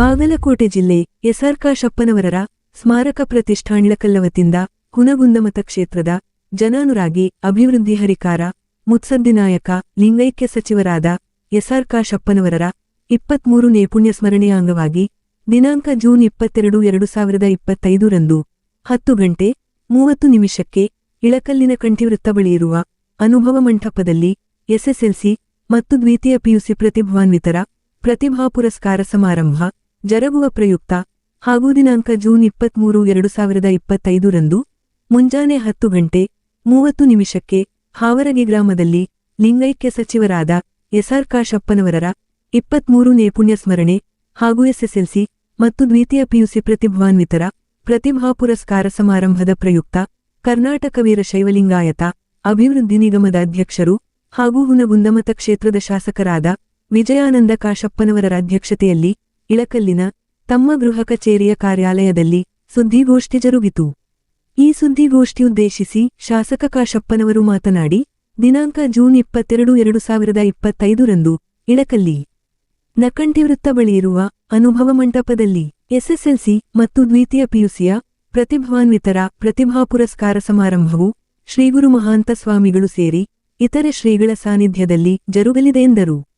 ಬಾಗಲಕೋಟೆ ಜಿಲ್ಲೆ ಎಸ್ಆರ್ ಕಾಶಪ್ಪನವರರ ಸ್ಮಾರಕ ಪ್ರತಿಷ್ಠಾನಿಳಕಲ್ಲ ಹುನಗುಂದಮತ ಕ್ಷೇತ್ರದ ಜನಾನುರಾಗಿ ಅಭಿವೃದ್ಧಿ ಹರಿಕಾರ ಮುತ್ಸದ್ದಿನಾಯಕ ಲಿಂಗೈಕ್ಯ ಸಚಿವರಾದ ಎಸ್ಆರ್ ಕಾಶಪ್ಪನವರರ ಇಪ್ಪತ್ಮೂರು ನೈಪುಣ್ಯ ಸ್ಮರಣೆಯ ಅಂಗವಾಗಿ ದಿನಾಂಕ ಜೂನ್ ಇಪ್ಪತ್ತೆರಡು ಎರಡು ಸಾವಿರದ ಇಪ್ಪತ್ತೈದರಂದು ಹತ್ತು ಗಂಟೆ ಮೂವತ್ತು ನಿಮಿಷಕ್ಕೆ ಇಳಕಲ್ಲಿನ ಕಂಠಿವೃತ್ತ ಬಳಿಯಿರುವ ಅನುಭವ ಮಂಟಪದಲ್ಲಿ ಎಸ್ಎಸ್ಎಲ್ಸಿ ಮತ್ತು ದ್ವಿತೀಯ ಪಿಯುಸಿ ಪ್ರತಿಭಾನ್ವಿತರ ಪ್ರತಿಭಾ ಪುರಸ್ಕಾರ ಸಮಾರಂಭ ಜರುಗುವ ಪ್ರಯುಕ್ತ ಹಾಗೂ ದಿನಾಂಕ ಜೂನ್ ಇಪ್ಪತ್ಮೂರು ಎರಡು ಸಾವಿರದ ಇಪ್ಪತ್ತೈದರಂದು ಮುಂಜಾನೆ ಹತ್ತು ಗಂಟೆ ಮೂವತ್ತು ನಿಮಿಷಕ್ಕೆ ಹಾವರಗಿ ಗ್ರಾಮದಲ್ಲಿ ಲಿಂಗೈಕ್ಯ ಸಚಿವರಾದ ಎಸ್ಆರ್ ಕಾಶಪ್ಪನವರರ ಇಪ್ಪತ್ಮೂರು ನೇಪುಣ್ಯ ಸ್ಮರಣೆ ಹಾಗೂ ಎಸ್ಎಸ್ಎಲ್ಸಿ ಮತ್ತು ದ್ವಿತೀಯ ಪಿಯುಸಿ ಪ್ರತಿಭಾನ್ವಿತರ ಪ್ರತಿಭಾ ಪುರಸ್ಕಾರ ಸಮಾರಂಭದ ಪ್ರಯುಕ್ತ ಕರ್ನಾಟಕ ವೀರಶೈವಲಿಂಗಾಯತ ಅಭಿವೃದ್ಧಿ ನಿಗಮದ ಅಧ್ಯಕ್ಷರು ಹಾಗೂ ಹುನಗುಂದಮತ ಕ್ಷೇತ್ರದ ಶಾಸಕರಾದ ವಿಜಯಾನಂದ ಕಾಶಪ್ಪನವರರ ಅಧ್ಯಕ್ಷತೆಯಲ್ಲಿ ಇಳಕಲ್ಲಿನ ತಮ್ಮ ಗೃಹ ಕಚೇರಿಯ ಕಾರ್ಯಾಲಯದಲ್ಲಿ ಸುದ್ದಿಗೋಷ್ಠಿ ಜರುಗಿತು ಈ ಸುದ್ದಿಗೋಷ್ಠಿ ಉದ್ದೇಶಿಸಿ ಶಾಸಕ ಕಾಶಪ್ಪನವರು ಮಾತನಾಡಿ, ದಿನಾಂಕ ಜೂನ್ ಇಪ್ಪತ್ತೆರಡು ಎರಡು ಸಾವಿರದ ಇಪ್ಪತ್ತೈದರಂದು ಇಳಕಲ್ಲಿ. ನಕಂಠಿವೃತ್ತ ಬಳಿಯಿರುವ ಅನುಭವ ಮಂಟಪದಲ್ಲಿ ಎಸ್ಎಸ್ಎಲ್ಸಿ ಮತ್ತು ದ್ವಿತೀಯ ಪಿಯುಸಿಯ ಪ್ರತಿಭಾನ್ವಿತರ ಪ್ರತಿಭಾ ಪುರಸ್ಕಾರ ಸಮಾರಂಭವು ಶ್ರೀಗುರು ಮಹಾಂತ ಸ್ವಾಮಿಗಳು ಸೇರಿ ಇತರೆ ಶ್ರೀಗಳ ಸಾನ್ನಿಧ್ಯದಲ್ಲಿ ಜರುಗಲಿದೆ ಎಂದರು.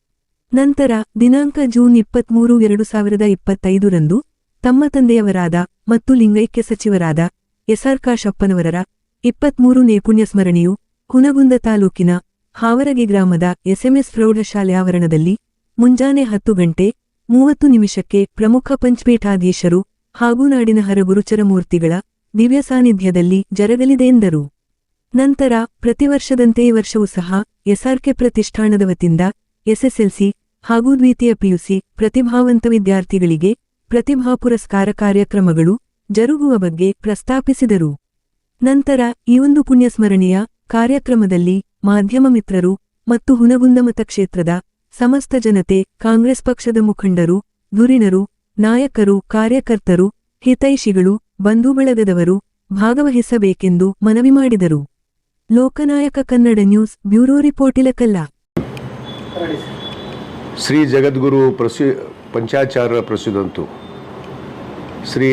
ನಂತರ ದಿನಾಂಕ ಜೂನ್ ಇಪ್ಪತ್ಮೂರು ಎರಡು ಸಾವಿರದ ಇಪ್ಪತ್ತೈದರಂದು ತಮ್ಮ ತಂದೆಯವರಾದ ಮತ್ತು ಲಿಂಗೈಕ್ಯ ಸಚಿವರಾದ ಎಸ್ಆರ್ ಕಾಶಪ್ಪನವರರ ಇಪ್ಪತ್ಮೂರು ನೈಪುಣ್ಯ ಸ್ಮರಣೆಯು ಕುನಗುಂದ ತಾಲೂಕಿನ ಹಾವರಗಿ ಗ್ರಾಮದ ಎಸ್ಎಂಎಸ್ ಪ್ರೌಢಶಾಲೆ ಆವರಣದಲ್ಲಿ ಮುಂಜಾನೆ ಹತ್ತು ಗಂಟೆ ಮೂವತ್ತು ನಿಮಿಷಕ್ಕೆ ಪ್ರಮುಖ ಪಂಚಪೀಠಾಧೀಶರು ಹಾಗೂ ನಾಡಿನ ಹರಗುರುಚರಮೂರ್ತಿಗಳ ದಿವ್ಯ ಸಾನ್ನಿಧ್ಯದಲ್ಲಿ ಜರಗಲಿದೆ ಎಂದರು. ನಂತರ ಪ್ರತಿವರ್ಷದಂತೆ ಈ ವರ್ಷವೂ ಸಹ ಎಸ್ಆರ್ಕೆ ಪ್ರತಿಷ್ಠಾನದ ವತಿಯಿಂದ ಎಸ್ಎಸ್ಎಲ್ಸಿ ಹಾಗೂ ದ್ವಿತೀಯ ಪಿಯುಸಿ, ಪ್ರತಿಭಾವಂತ ವಿದ್ಯಾರ್ಥಿಗಳಿಗೆ ಪ್ರತಿಭಾ ಪುರಸ್ಕಾರ ಕಾರ್ಯಕ್ರಮಗಳು ಜರುಗುವ ಬಗ್ಗೆ ಪ್ರಸ್ತಾಪಿಸಿದರು. ನಂತರ ಈ ಒಂದು ಪುಣ್ಯಸ್ಮರಣೆಯ ಕಾರ್ಯಕ್ರಮದಲ್ಲಿ ಮಾಧ್ಯಮ ಮಿತ್ರರು ಮತ್ತು ಹುನಗುಂದ ಮತಕ್ಷೇತ್ರದ ಸಮಸ್ತ ಜನತೆ, ಕಾಂಗ್ರೆಸ್ ಪಕ್ಷದ ಮುಖಂಡರು ಧುರೀಣರು ನಾಯಕರು, ಕಾರ್ಯಕರ್ತರು, ಹಿತೈಷಿಗಳು, ಬಂಧುಬಳಗದವರು ಭಾಗವಹಿಸಬೇಕೆಂದು ಮನವಿ ಮಾಡಿದರು. Loknayak Kannada news bureau report Ilkal. Shri Jagadguru ಪ್ರಸಿ Panchacharya ಪ್ರಸಿದ್ಧಂತು ಶ್ರೀ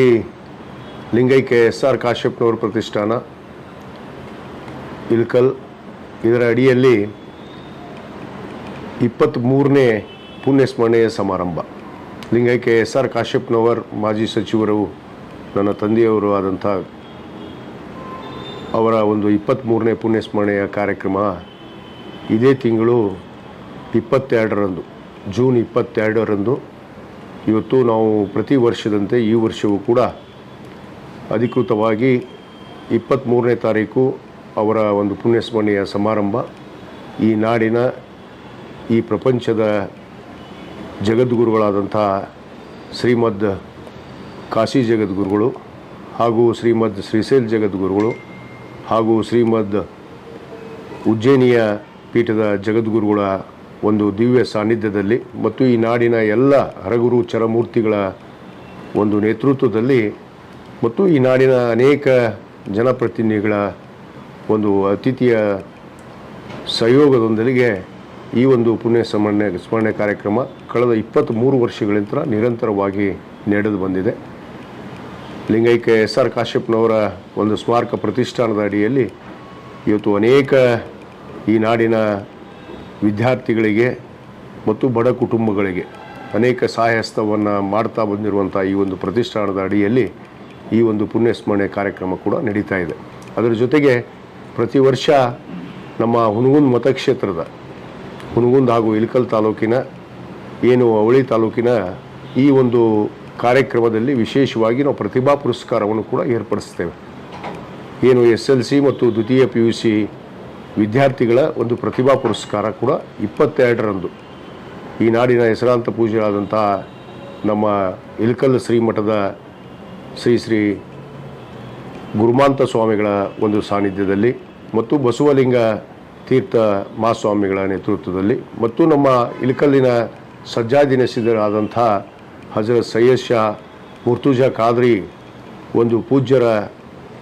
ಲಿಂಗೈಕ್ಯ ಎಸ್ ಆರ್ ಕಾಶ್ಯಪ್ನವರ ಪ್ರತಿಷ್ಠಾನ, ಇಲ್ಕಲ್, ಇದರ ಅಡಿಯಲ್ಲಿ ಇಪ್ಪತ್ತ್ಮೂರನೇ ಪುಣ್ಯಸ್ಮರಣೆಯ ಸಮಾರಂಭ. ಲಿಂಗೈಕ್ಯ ಎಸ್ ಆರ್ ಕಾಶ್ಯಪ್ನವರ್ ಮಾಜಿ ಸಚಿವರು, ನನ್ನ ತಂದೆಯವರು ಆದಂಥ ಅವರ ಒಂದು ಇಪ್ಪತ್ತ್ಮೂರನೇ ಪುಣ್ಯಸ್ಮರಣೆಯ ಕಾರ್ಯಕ್ರಮ ಇದೇ ತಿಂಗಳು ಇಪ್ಪತ್ತೆರಡರಂದು. ಜೂನ್ ಇಪ್ಪತ್ತೆರಡರಂದು ಇವತ್ತು ನಾವು ಪ್ರತಿ ವರ್ಷದಂತೆ ಈ ವರ್ಷವೂ ಕೂಡ ಅಧಿಕೃತವಾಗಿ ಇಪ್ಪತ್ತ್ಮೂರನೇ ತಾರೀಕು ಅವರ ಒಂದು ಪುಣ್ಯಸ್ಮರಣೆಯ ಸಮಾರಂಭ. ಈ ನಾಡಿನ ಈ ಪ್ರಪಂಚದ ಜಗದ್ಗುರುಗಳಾದಂಥ ಶ್ರೀಮದ್ ಕಾಶಿ ಜಗದ್ಗುರುಗಳು ಹಾಗೂ ಶ್ರೀಮದ್ ಶ್ರೀಶೈಲ್ ಜಗದ್ಗುರುಗಳು ಹಾಗೂ ಶ್ರೀಮದ್ ಉಜ್ಜಯಿನಿಯ ಪೀಠದ ಜಗದ್ಗುರುಗಳ ಒಂದು ದಿವ್ಯ ಸಾನ್ನಿಧ್ಯದಲ್ಲಿ ಮತ್ತು ಈ ನಾಡಿನ ಎಲ್ಲ ಹರಗುರು ಚರಮೂರ್ತಿಗಳ ಒಂದು ನೇತೃತ್ವದಲ್ಲಿ ಮತ್ತು ಈ ನಾಡಿನ ಅನೇಕ ಜನಪ್ರತಿನಿಧಿಗಳ ಒಂದು ಅತಿಥಿಯ ಸಹಯೋಗದೊಂದಿಗೆ ಈ ಒಂದು ಪುಣ್ಯ ಸ್ಮರಣೆ ಸ್ಮರಣೆ ಕಾರ್ಯಕ್ರಮ ಕಳೆದ ಇಪ್ಪತ್ತ್ಮೂರು ವರ್ಷಗಳಿಂದ ನಿರಂತರವಾಗಿ ನಡೆದು ಬಂದಿದೆ. ಲಿಂಗೈಕ್ಯ ಎಸ್ ಆರ್ ಕಾಶ್ಯಪ್ನವರ ಒಂದು ಸ್ಮಾರಕ ಪ್ರತಿಷ್ಠಾನದ ಅಡಿಯಲ್ಲಿ ಇವತ್ತು ಅನೇಕ ಈ ನಾಡಿನ ವಿದ್ಯಾರ್ಥಿಗಳಿಗೆ ಮತ್ತು ಬಡ ಕುಟುಂಬಗಳಿಗೆ ಅನೇಕ ಸಹಾಯಹಸ್ತವನ್ನು ಮಾಡ್ತಾ ಬಂದಿರುವಂಥ ಈ ಒಂದು ಪ್ರತಿಷ್ಠಾನದ ಅಡಿಯಲ್ಲಿ ಈ ಒಂದು ಪುಣ್ಯಸ್ಮರಣೆ ಕಾರ್ಯಕ್ರಮ ಕೂಡ ನಡೀತಾ ಇದೆ. ಅದರ ಜೊತೆಗೆ ಪ್ರತಿ ವರ್ಷ ನಮ್ಮ ಹುನಗುಂದ್ ಮತಕ್ಷೇತ್ರದ ಹುನಗುಂದ್ ಹಾಗೂ ಇಳಕಲ್ ತಾಲೂಕಿನ, ಏನು ಅವಳಿ ತಾಲೂಕಿನ ಈ ಒಂದು ಕಾರ್ಯಕ್ರಮದಲ್ಲಿ ವಿಶೇಷವಾಗಿ ನಾವು ಪ್ರತಿಭಾ ಪುರಸ್ಕಾರವನ್ನು ಕೂಡ ಏರ್ಪಡಿಸ್ತೇವೆ. ಏನು ಎಸ್ ಎಲ್ ಸಿ ಮತ್ತು ದ್ವಿತೀಯ ಪಿ ಯು ಸಿ ವಿದ್ಯಾರ್ಥಿಗಳ ಒಂದು ಪ್ರತಿಭಾ ಪುರಸ್ಕಾರ ಕೂಡ ಇಪ್ಪತ್ತೆರಡರಂದು. ಈ ನಾಡಿನ ಹೆಸರಾಂತ ಪೂಜೆಗಳಾದಂಥ ನಮ್ಮ ಇಲ್ಕಲ್ ಶ್ರೀಮಠದ ಶ್ರೀ ಶ್ರೀ ಗುರುಮಾಂತ ಸ್ವಾಮಿಗಳ ಒಂದು ಸಾನ್ನಿಧ್ಯದಲ್ಲಿ ಮತ್ತು ಬಸವಲಿಂಗ ತೀರ್ಥ ಮಹಾಸ್ವಾಮಿಗಳ ನೇತೃತ್ವದಲ್ಲಿ ಮತ್ತು ನಮ್ಮ ಇಳಕಲ್ಲಿನ ಸಜ್ಜಾದಿನಸಿದರಾದಂಥ ಹಜರ ಹಜರತ್ ಸೈಯದ್ ಶಾ ಮುರ್ತುಜಾ ಖಾದ್ರಿ ಒಂದು ಪೂಜ್ಯರ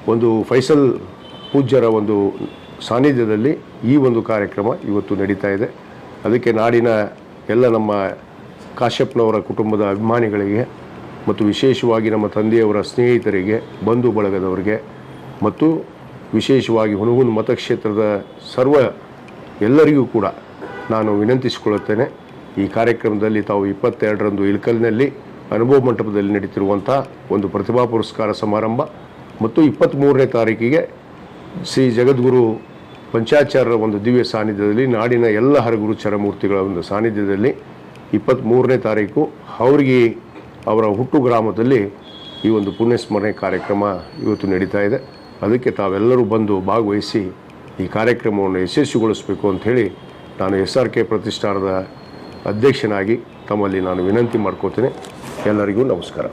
ಒಂದು ಫೈಸಲ್ ಪೂಜ್ಯರ ಒಂದು ಸಾನ್ನಿಧ್ಯದಲ್ಲಿ ಈ ಒಂದು ಕಾರ್ಯಕ್ರಮ ಇವತ್ತು ನಡೀತಾ ಇದೆ. ಅದಕ್ಕೆ ನಾಡಿನ ಎಲ್ಲ ನಮ್ಮ ಕಾಶ್ಯಪ್ನವರ ಕುಟುಂಬದ ಅಭಿಮಾನಿಗಳಿಗೆ ಮತ್ತು ವಿಶೇಷವಾಗಿ ನಮ್ಮ ತಂದೆಯವರ ಸ್ನೇಹಿತರಿಗೆ, ಬಂಧು ಬಳಗದವರಿಗೆ ಮತ್ತು ವಿಶೇಷವಾಗಿ ಹುನಗುಂದ ಮತಕ್ಷೇತ್ರದ ಸರ್ವ ಎಲ್ಲರಿಗೂ ಕೂಡ ನಾನು ವಿನಂತಿಸಿಕೊಳ್ಳುತ್ತೇನೆ, ಈ ಕಾರ್ಯಕ್ರಮದಲ್ಲಿ ತಾವು ಇಪ್ಪತ್ತೆರಡರಂದು ಇಳಕಲ್ನಲ್ಲಿ ಅನುಭವ ಮಂಟಪದಲ್ಲಿ ನಡೀತಿರುವಂಥ ಒಂದು ಪ್ರತಿಭಾ ಪುರಸ್ಕಾರ ಸಮಾರಂಭ ಮತ್ತು ಇಪ್ಪತ್ತ್ಮೂರನೇ ತಾರೀಕಿಗೆ ಶ್ರೀ ಜಗದ್ಗುರು ಪಂಚಾಚಾರ್ಯರ ಒಂದು ದಿವ್ಯ ಸಾನ್ನಿಧ್ಯದಲ್ಲಿ ನಾಡಿನ ಎಲ್ಲ ಹರಗುರು ಚರಮೂರ್ತಿಗಳ ಒಂದು ಸಾನ್ನಿಧ್ಯದಲ್ಲಿ ಇಪ್ಪತ್ತ್ಮೂರನೇ ತಾರೀಕು ಅವ್ರಿಗೆ ಅವರ ಹುಟ್ಟು ಗ್ರಾಮದಲ್ಲಿ ಈ ಒಂದು ಪುಣ್ಯಸ್ಮರಣೆ ಕಾರ್ಯಕ್ರಮ ಇವತ್ತು ನಡೀತಾ ಇದೆ. ಅದಕ್ಕೆ ತಾವೆಲ್ಲರೂ ಬಂದು ಭಾಗವಹಿಸಿ ಈ ಕಾರ್ಯಕ್ರಮವನ್ನು ಯಶಸ್ವಿಗೊಳಿಸಬೇಕು ಅಂಥೇಳಿ ನಾನು ಎಸ್ ಆರ್ ಕೆ ಪ್ರತಿಷ್ಠಾನದ ಅಧ್ಯಕ್ಷನಾಗಿ ತಮ್ಮಲ್ಲಿ ನಾನು ವಿನಂತಿ ಮಾಡ್ಕೋತೇನೆ ಎಲ್ಲರಿಗೂ ನಮಸ್ಕಾರ.